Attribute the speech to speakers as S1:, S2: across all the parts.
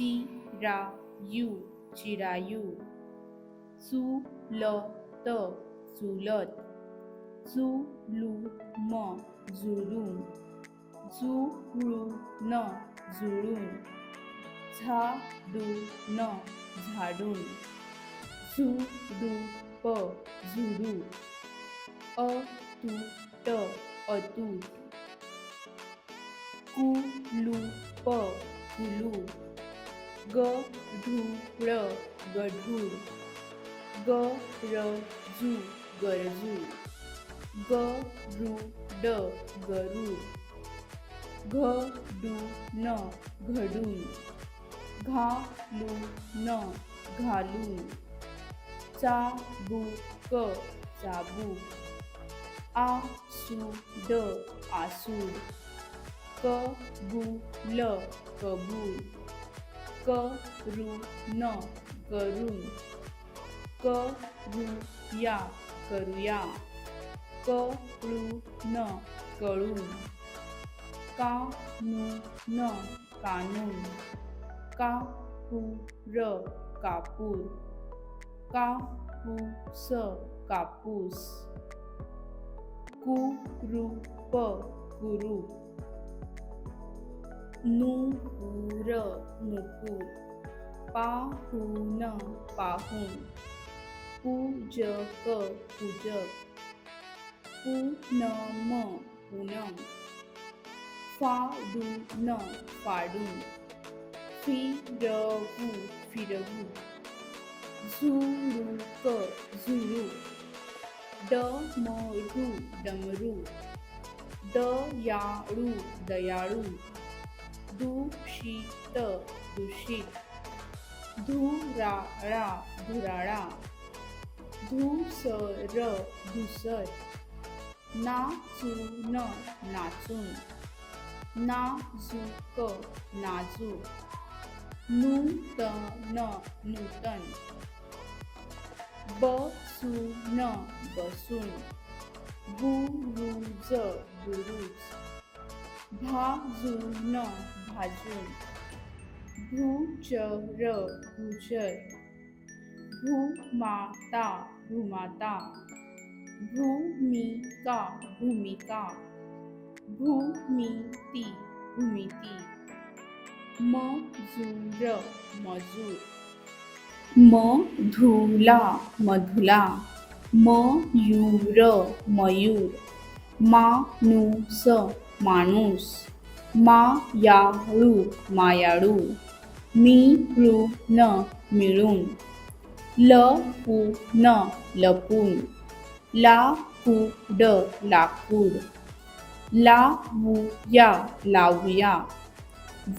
S1: ची रा यू चिरायू. चू ल त चुलत चू लू म जुळून जुळू न जुळून. झाडू न झाडून. झुडू प झुडू. अ तू ट अतूट. प कुलू गढूळ झू गरजू ग रू ड गरू घ डू न घडून न घालून चाबू क चाबू आ चाबूक ड आसूड बू ल कबूल करून करून करूया करूया. कळून कळून. कानून कानून. कापूर कापूर. कापूस कापूस. कुरूप कुरूप. नूपुर नुपूर पाहून पाहून पूजक पूजक पूनम पूनम फाडून फाडून फिरवू फिरवू झुळूक झुळूक डमरू डमरू दयाळू दयाळू दूषित दूषित. धुराळा धुराळा. धुसर धुसर. नाचून नाचून. नाजूक नाजूक. नूतन नूतन. बसून बसून. बुरुज बुरुज. भाजून भाजून. भूचर भूचर. भूमाता भूमाता. भूमिका भूमिका. भूमिती भूमिती. मजूर मजूर. मधुला मधुला. मयूर मयूर. मानुस माणूस. मायाळू मायाळू. मिळून. मिळून लपून. लपून लाकूड. लाकूड लावूया. लावूया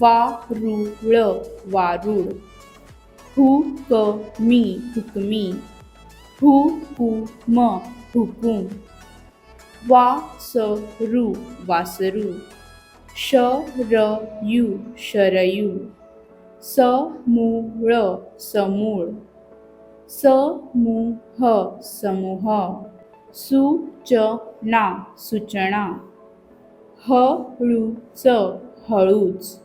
S1: वारुळ. वारुळ हुकमी हुकमी हुकुम हुकुम वा वासरू वासरू शरयू शरयू समूळ स मुह समूह समूह सूचना सूचना हळूच हळूच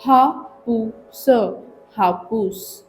S1: हापूस हापूस